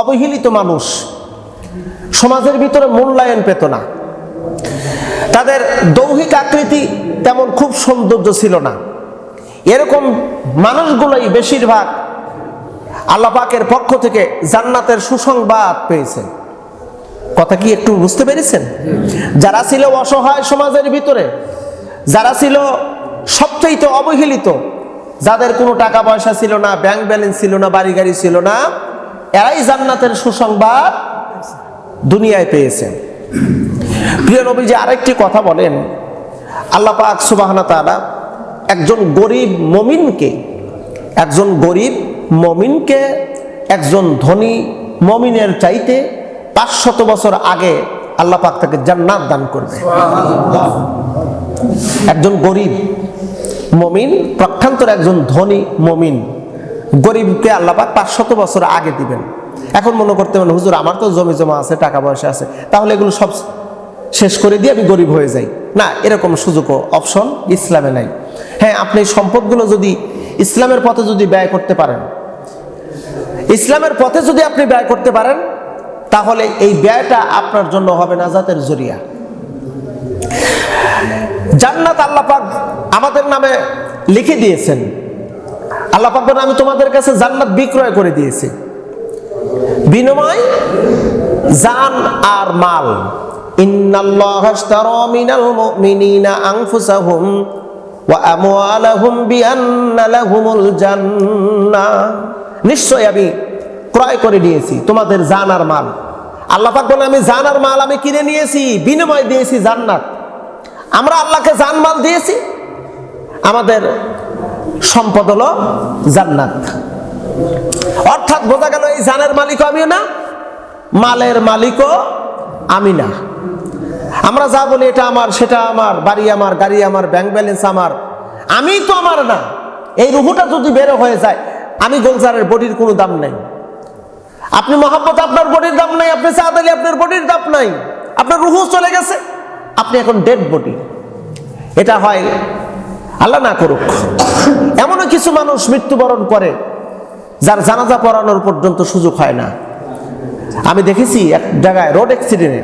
অবহেলিত মানুষ। সমাজের ভিতরে মূল্যায়ন পেত না। তাদের দৌহিক আকৃতি তেমন খুব সৌন্দর্য ছিল না। এরকম মানুষগুলোই বেশিরভাগ আল্লাপাকের পক্ষ থেকে জান্নাতের সুসংবাদ পেয়েছে। কথা কি একটু বুঝতে পেরেছেন? যারা ছিল অসহায় সমাজের ভিতরে, যারা ছিল সবচেয়ে অবহেলিত, যাদের কোনো টাকা পয়সা ছিল না, ব্যাংক ব্যালেন্স ছিল না বাড়ি গাড়ি ছিল না এরাই জান্নাতের সুসংবাদ দুনিয়ায় পেয়েছেন। প্রিয় নবীজি আরেকটি কথা বলেন। আল্লাহ পাক সুবাহনা তারা একজন গরিব মমিনকে, একজন গরিব মমিনকে, একজন ধনী মমিনের চাইতে পাঁচশত বছর আগে আল্লাহ পাক তাকে জান্নাত দান করবে। একজন গরিব মমিন প্রক্ষান্তর একজন ধনী মমিন। গরিবকে আল্লাহ পাক পাঁচশত বছর আগে দিবেন। এখন মনে করতে পারেন, হুজুর, আমার তো জমি জমা আছে, টাকা পয়সা আছে, তাহলে এগুলো সব শেষ করে দিয়ে আমি গরিব হয়ে যাই। না, এরকম সুযোগ অপশন ইসলামে নাই। হ্যাঁ আপনি সম্পদগুলো যদি ইসলামের পথে যদি ব্যয় করতে পারেন, ইসলামের পথে যদি আপনি ব্যয় করতে পারেন, তাহলে এই ব্যয়টা আপনার জন্য হবে না জাতের জরিয়া। জান্নাত আল্লাহ পাক আমাদের নামে লিখে দিয়েছেন আল্লাহ পাক আমি তোমাদের কাছে জান্নাত বিক্রয় করে দিয়েছি। বিনিময়, জান আর মাল। ইন্নাল্লাহ আশতারা মিনাল মুমিনিনা আনফুসাহুম ওয়া আমওয়ালাহুম বিআন্না নিশ্চয় আমি ক্রয় করে নিয়েছি তোমাদের জান আর মাল। আল্লাহ আমি জান আর মাল আমি কিনে নিয়েছি, বিনিময় দিয়েছি জান্নাত। আমরা আল্লাহকে জান মাল দিয়েছি। আমাদের সম্পদ হলো জান্নাত। অর্থাৎ বোঝা গেল এই জানের মালিকও আমিও না, মালের মালিকও আমি না। আমরা যা বলি এটা আমার, সেটা আমার, বাড়ি আমার, গাড়ি আমার ব্যাংক ব্যালেন্স আমার। আমি তো আমার না। এই রুহুটা যদি বেরো হয়ে যায়, আমি গোলজারের বডির কোনো দাম নেই। আপনি মহাব্বত, আপনার বডির দাম নাই, আপনি সাদ আলী আপনার বডির দাম নাই। আপনার রুহু চলে গেছে। আপনি এখন ডেড বডি এটা হয় আল্লাহ না করুক। এমনও কিছু মানুষ মৃত্যুবরণ করে, যার জানাজা পড়ানোর পর্যন্ত সুযোগ হয় না। আমি দেখেছি এক জায়গায় রোড অ্যাক্সিডেন্টে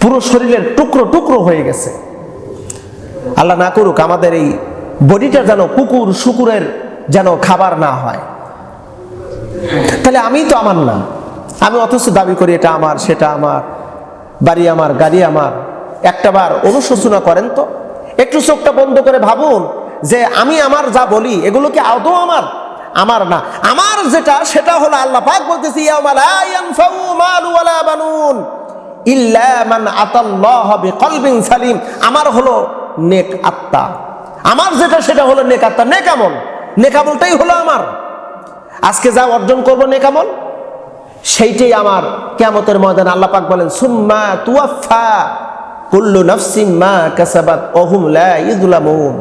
পুরো শরীরের টুকরো টুকরো হয়ে গেছে। আল্লাহ না করুক, আমাদের এই বডিটা যেন কুকুর, শুকুরের যেন খাবার না হয়। তাহলে আমি তো আমার না। আমি অথচ দাবি করি, এটা আমার, সেটা আমার, বাড়ি আমার, গাড়ি আমার। একটা বার অনুশোচনা করেন তো। একটু চোখটা বন্ধ করে ভাবুন যে আমি আমার যা বলি, এগুলো কি আদৌ আমার? আমার না। আমার যেটা, সেটা হলো আল্লাহ পাক বলতেছি সালিম। আমার হলো নেক আত্মা। আমার যেটা, সেটা হলো নেক আত্মা। নেকামল নেকামলটাই হলো আমার। আজকে যা অর্জন করব নেকামল সেইটাই আমার। কেমতের ময়দান আল্লাহ পাক বলেন, সুম্মা তুয়াফা কুল্লু নাফসিম মা কাসাবাত ওহুম লা ইযলামুন।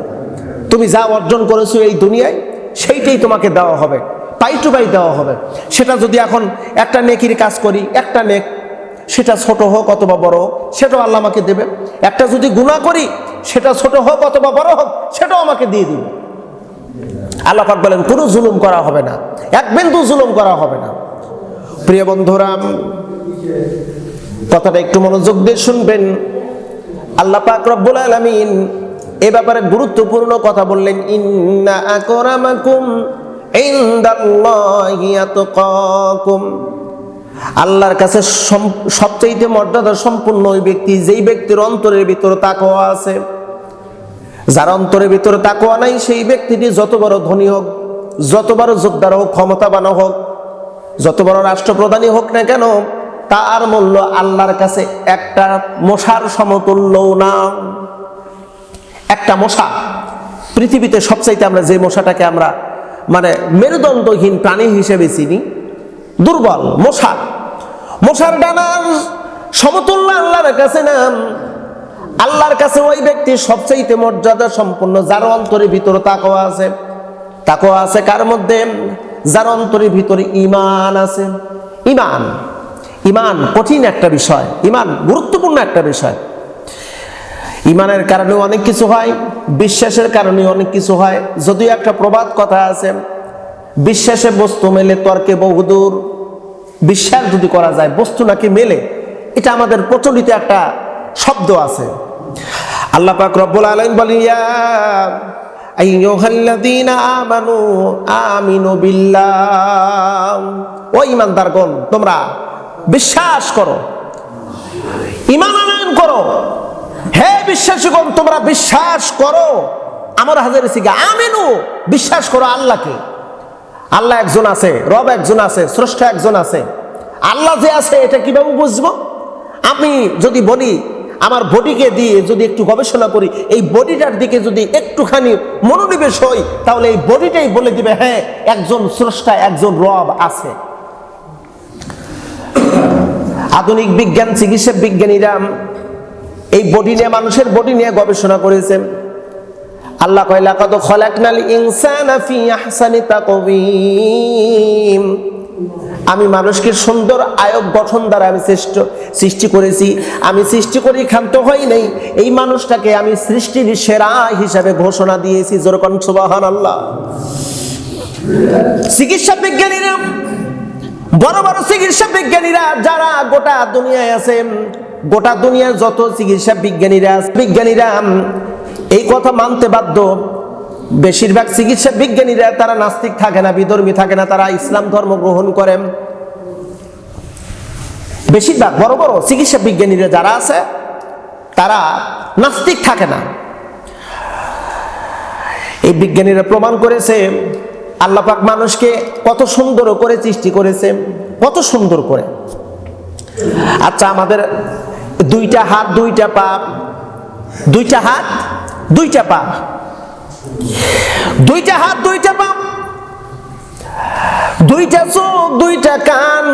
তুমি যা অর্জন করেছ এই দুনিয়ায়, সেইটাই তোমাকে দেওয়া হবে পাই টু পাই দেওয়া হবে। সেটা যদি এখন একটা নেকির কাজ করি, একটা নেক, সেটা ছোট হোক অথবা বড় হোক, সেটাও আল্লাহ আমাকে দেবে। একটা যদি গুনাহ করি, সেটা ছোট হোক অথবা বড় হোক, সেটাও আমাকে দিয়ে দিবে। আল্লাহ পাক বলেন, কোনো জুলুম করা হবে না, এক বিন্দু জুলুম করা হবে না। প্রিয় বন্ধুরা কথাটা একটু মনোযোগ দিয়ে শুনবেন। আল্লাহ পাক রব্বুল আলামিন এ ব্যাপারে গুরুত্বপূর্ণ কথা বললেন, ইন্না আকরামাকুম ইনদাল্লাহি আতকাকুম। আল্লাহর কাছে সবচাইতে মর্যাদা সম্পূর্ণ ওই ব্যক্তি, যেই ব্যক্তির অন্তরের ভিতরে তাকওয়া আছে। যার অন্তরের ভিতরে তাকওয়া নাই, সেই ব্যক্তিটি যত বড় ধনী হোক, যত বড় যোদ্ধার হোক, ক্ষমতাবান হোক, যত বড় রাষ্ট্রপ্রধানই হোক না কেন তার মূল্য আল্লাহর কাছে একটা মশার সমতুল্যও না। একটা মশা, পৃথিবীতে সবচাইতে আমরা যে মশাটাকে আমরা মানে মেরুদণ্ডহীন প্রাণী হিসেবে চিনি, দুর্বল মশা। মশার ডানার সমতুল্য আল্লাহর কাছে নাম আল্লাহর কাছে ওই ব্যক্তি সবচাইতে মর্যাদা সম্পন্ন যার অন্তরের ভিতরে তাকওয়া আছে। তাকওয়া আছে কার মধ্যে? যার অন্তরের ভিতরে ইমান আছে। ইমান। ইমান কঠিন একটা বিষয়, ইমান গুরুত্বপূর্ণ একটা বিষয়। ইমানের কারণে অনেক কিছু হয়, বিশ্বাসের কারণে অনেক কিছু হয়। যদিও একটা প্রবাদ কথা আছে, বিশ্বাসে বস্তু মেলে তর্কে বহুদূর, বিশ্বাস যদি করা যায়, বস্তু নাকি মেলে, এটা আমাদের প্রচলিত একটা শব্দ আছে। আল্লাহ পাক রব্বুল ইয়া আইয়ুহাল্লাযীনা আমানু আমিনু বিল্লাহ। ও ঈমানদারগণ তোমরা বিশ্বাস করো। ইমান আনয়ন করো। হে বিশ্বাসীগণ, তোমরা বিশ্বাস করো। আমার হাজারে আমিনু, বিশ্বাস করো আল্লাহকে। আল্লাহ একজন আছে, রব একজন আছে, স্রষ্টা একজন আছে। আল্লাহ যে আছে, এটা কীভাবে বুঝব? আমি যদি বলি, আমার বডিকে দিয়ে যদি একটু গবেষণা করি, এই বডিটার দিকে যদি একটুখানি মনোনিবেশ হই তাহলে এই বডিটাই বলে দিবে হ্যাঁ একজন স্রষ্টা, একজন রব আছে। আধুনিক বিজ্ঞান, চিকিৎসা বিজ্ঞানীরা এই বডি নিয়ে, মানুষের বডি নিয়ে গবেষণা করেছেন। আল্লাহ কয়লা কত খলাকনাল ইনসানা ফি আহসানি তাকওয়িম। আমি মানুষকে সুন্দর আয়ব গঠন দ্বারা আমি সৃষ্ট, সৃষ্টি করেছি। আমি সৃষ্টি করি, ক্ষান্ত হই নাই। এই মানুষটাকে আমি সৃষ্টির সেরা হিসাবে ঘোষণা দিয়েছি। যেরকম সুবাহান আল্লাহ চিকিৎসা বিজ্ঞানীরা বড় বড় চিকিৎসা বিজ্ঞানীরা, যারা গোটা দুনিয়ায় আছে গোটা দুনিয়ার যত চিকিৎসা বিজ্ঞানীরা বিজ্ঞানীরা এই কথা মানতে বাধ্য। বেশিরভাগ চিকিৎসা বিজ্ঞানীরা তারা নাস্তিক থাকে না, বিধর্মী থাকে না, তারা ইসলাম ধর্ম গ্রহণ করেন। বেশিরভাগ বড় বড় চিকিৎসা বিজ্ঞানীরা যারা আছে, তারা নাস্তিক থাকে না। এই বিজ্ঞানীরা প্রমাণ করেছে আল্লাহ পাক মানুষকে কত সুন্দর করে সৃষ্টি করেছে, কত সুন্দর করে। আচ্ছা আমাদের দুইটা হাত, দুইটা পা, দুইটা হাত, দুইটা পা। দুইটা হাত, দুইটা পা। দুইটা চোখ, দুইটা কান,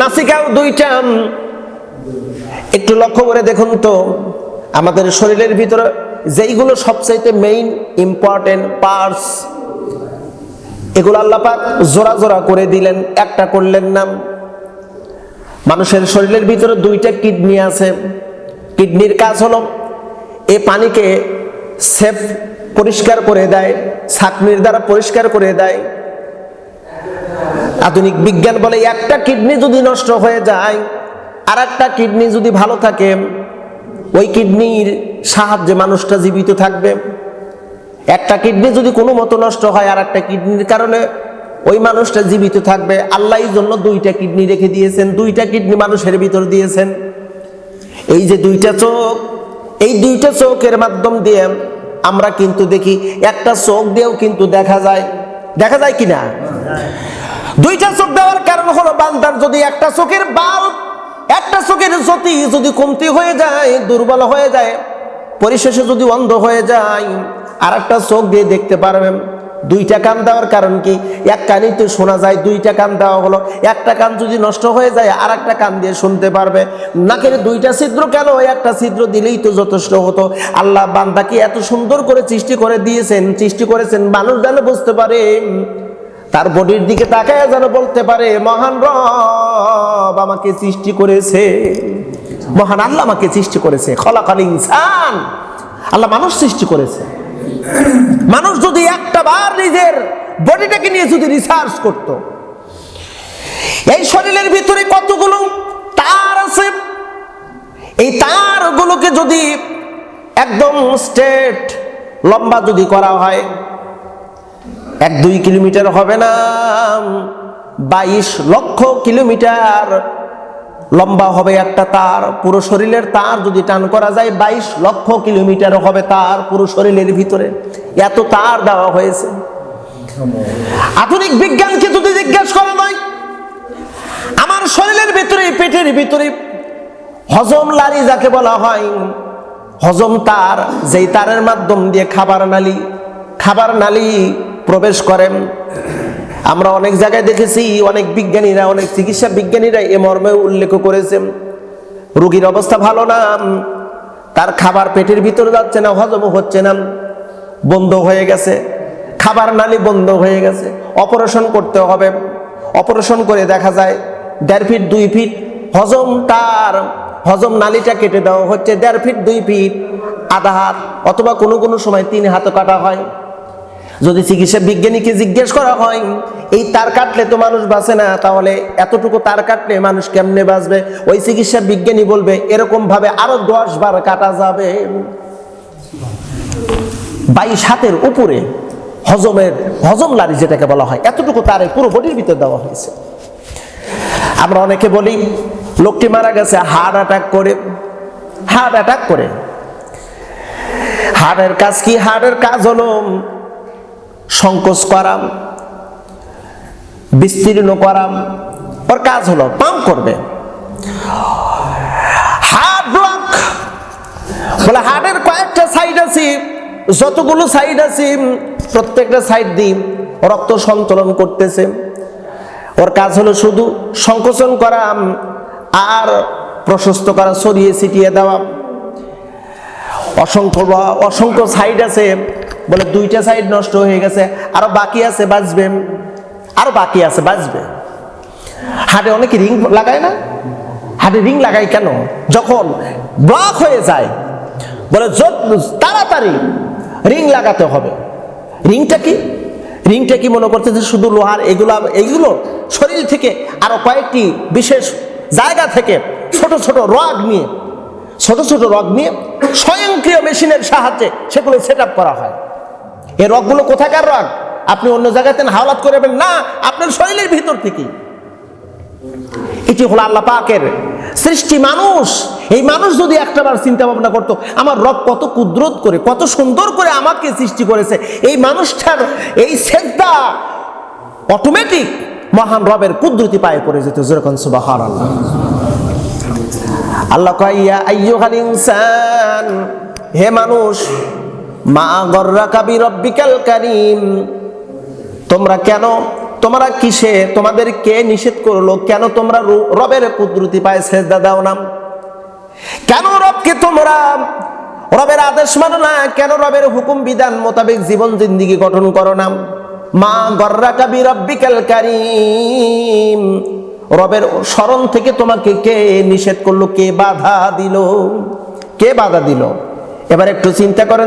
নাসিকাও দুইটা। একটু লক্ষ্য করে দেখুন তো, আমাদের শরীরের ভিতরে যেইগুলো সবচাইতে মেইন ইম্পর্টেন্ট পার্টস এগুলো আল্লাপাক জোড়া জোড়া করে দিলেন, একটা করলেন না। মানুষের শরীরের ভিতরে দুইটা কিডনি আছে। কিডনির কাজ হলো এ পানিকে সেফ পরিষ্কার করে দেয়, ছাকনির দ্বারা পরিষ্কার করে দেয়। আধুনিক বিজ্ঞান বলে একটা কিডনি যদি নষ্ট হয়ে যায় আর একটা কিডনি যদি ভালো থাকে, ওই কিডনির সাহায্যে মানুষটা জীবিত থাকবে। একটা কিডনি যদি কোনো মতো নষ্ট হয় আর একটা কিডনির কারণে ওই মানুষটা জীবিত থাকবে, আল্লাহ জন্য দুইটা কিডনি রেখে দিয়েছেন, দুইটা কিডনি মানুষের ভিতর দিয়েছেন। এই যে দুইটা চোখ, এই দুইটা চোখের মাধ্যম দিয়ে আমরা কিন্তু দেখি, একটা চোখ দিয়েও কিন্তু দেখা যায়। দেখা যায় কি না দুইটা চোখ দেওয়ার কারণ হলো বান্দার যদি একটা চোখের বাল, একটা চোখের জ্যোতি যদি কমতি হয়ে যায়, দুর্বল হয়ে যায়, পরিশেষে যদি অন্ধ হয়ে যায় আর একটা চোখ দিয়ে দেখতে পারবেন। দুইটা কান দেওয়ার কারণ কি? এক কানই তো শোনা যায়, দুইটা কান দেওয়া হলো। একটা কান যদি নষ্ট হয়ে যায় আর একটা কান দিয়ে শুনতে পারবে। নাকের দুইটা ছিদ্র কেন? একটা ছিদ্র দিলেই তো যথেষ্ট হতো। আল্লাহ বান্দাকে এত সুন্দর করে সৃষ্টি করে দিয়েছেন, সৃষ্টি করেছেন, মানুষ যেন বুঝতে পারে, তার বডির দিকে তাকায় যেন বলতে পারে, মহান রব আমাকে সৃষ্টি করেছে। মহান আল্লাহ আমাকে সৃষ্টি করেছে। খলাকাল ইনসান। আল্লাহ মানুষ সৃষ্টি করেছে। মানুষ যদি একটা বার নিজের বডিটাকে নিয়ে যদি রিসার্চ করত, এই শরীরের ভিতরে কতগুলো তার আছে? এই তারগুলোকে যদি একদম স্ট্রেট লম্বা যদি করা হয়, এক দুই কিলোমিটার হবে না, বাইশ লক্ষ কিলোমিটার লম্বা হবে একটা তার, পুরো শরীরের তার যদি টান করা যায়, বাইশ লক্ষ কিলোমিটার হবে তার পুরো শরীরের ভিতরে। এত তার দেওয়া হয়েছে। আধুনিক বিজ্ঞানকে যদি জিজ্ঞেস করা হয় আমার শরীরের ভিতরে পেটের ভিতরে হজম লারি যাকে বলা হয়, হজম তার, যেই তারের মাধ্যম দিয়ে খাবার নালি, খাবার নালী প্রবেশ করেন আমরা অনেক জায়গায় দেখেছি, অনেক বিজ্ঞানীরা, অনেক চিকিৎসা বিজ্ঞানীরা এ মর্মে উল্লেখ করেছেন। রোগীর অবস্থা ভালো না, তার খাবার পেটের ভিতরে যাচ্ছে না, হজম হচ্ছে না, বন্ধ হয়ে গেছে। খাবার নালি বন্ধ হয়ে গেছে। অপারেশন করতে হবে। অপারেশন করে দেখা যায়, দেড় ফিট, দুই ফিট হজম তার, হজম নালিটা কেটে দেওয়া হচ্ছে। দেড় ফিট, দুই ফিট, আধা হাত, অথবা কোনো কোনো সময় তিন হাতও কাটা হয়। যদি চিকিৎসা বিজ্ঞানীকে জিজ্ঞেস করা হয়, এই তার কাটলে তো মানুষ বাঁচে না? তাহলে এতটুকু তার কাটলে মানুষ কেমনে বাঁচবে? ওই চিকিৎসা বিজ্ঞানী বলবে এরকম ভাবে আরও দশ বার কাটা যাবে। বাইশ হাতের উপরে হজমের, হজম লারি যেটাকে বলা হয়, এতটুকু তার এই পুরো বডির ভিতর দেওয়া হয়েছে। আমরা অনেকে বলি, লোকটি মারা গেছে, হার্ট অ্যাটাক করে। হার্ট অ্যাটাক করে। হার্টের কাজ কি? হার্টের কাজ হলো সংকোচ করাম, বিস্তীর্ণ করাম, ওর কাজ হলো পাম্প করবে। হার্ট ব্লক বলে হার্টের কয়েকটা সাইড আছে, যতগুলো সাইড আছে, প্রত্যেকটা সাইড দিয়ে রক্ত সঞ্চালন করতেছে। ওর কাজ হলো শুধু সংকোচন করা আর প্রশস্ত করা সরিয়ে ছিটিয়ে দেওয়া। অসংখ্য অসংখ্য সাইড আছে বলে দুইটা সাইড নষ্ট হয়ে গেছে, আরও বাকি আছে, বাঁচবে। আরও বাকি আছে, বাঁচবে। হাটে অনেকে রিং লাগায় না? হাটে রিং লাগায় কেন? যখন ব্লক হয়ে যায়, বলে তাড়াতাড়ি রিং লাগাতে হবে। রিংটা কি? রিংটা কি মনে করছে করতেছে শুধু লোহার এগুলো এগুলো শরীর থেকে আরও কয়েকটি বিশেষ জায়গা থেকে ছোট ছোট রগ নিয়ে, ছোট ছোট রগ নিয়ে স্বয়ংক্রিয় মেশিনের সাহায্যে সেগুলো সেট করা হয়। এই রগগুলো কোথাকার রগ? আপনি অন্য জায়গাতে হাওলাত করবেন না, আপনার শরীরের ভিতর থেকেই এটি হলো আল্লাহ পাকের সৃষ্টি মানুষ। এই মানুষ যদি একটাবার চিন্তা ভাবনা করতো, আমার রব কত কুদরত করে, কত সুন্দর করে আমাকে সৃষ্টি করেছে। এই মানুষটার এই সেজদা অটোমেটিক মহান রবের কুদরতি পায়ে পড়ে যেত। যেরকম সুবাহ আল্লাহ আল্লাহ কইয়া আইয়ুহাল ইনসান, হে মানুষ মা গর্রাকা বিরব্বিকাল কারীম। তোমরা কেন, তোমরা কিসে, তোমাদের কে নিষেধ করল? কেন তোমরা রবের কুদরতি পায় সেজদা দাও না? কেন রবকে তোমরা রবের আদেশ মানো না? কেন রবের হুকুম বিধান মোতাবেক জীবন জিন্দিগি গঠন করো না? মা গর্রা কাবি রব্বিকাল কারিম। রবের স্মরণ থেকে তোমাকে কে নিষেধ করল? কে বাধা দিল? কে বাধা দিল? এবার একটু চিন্তা করেন।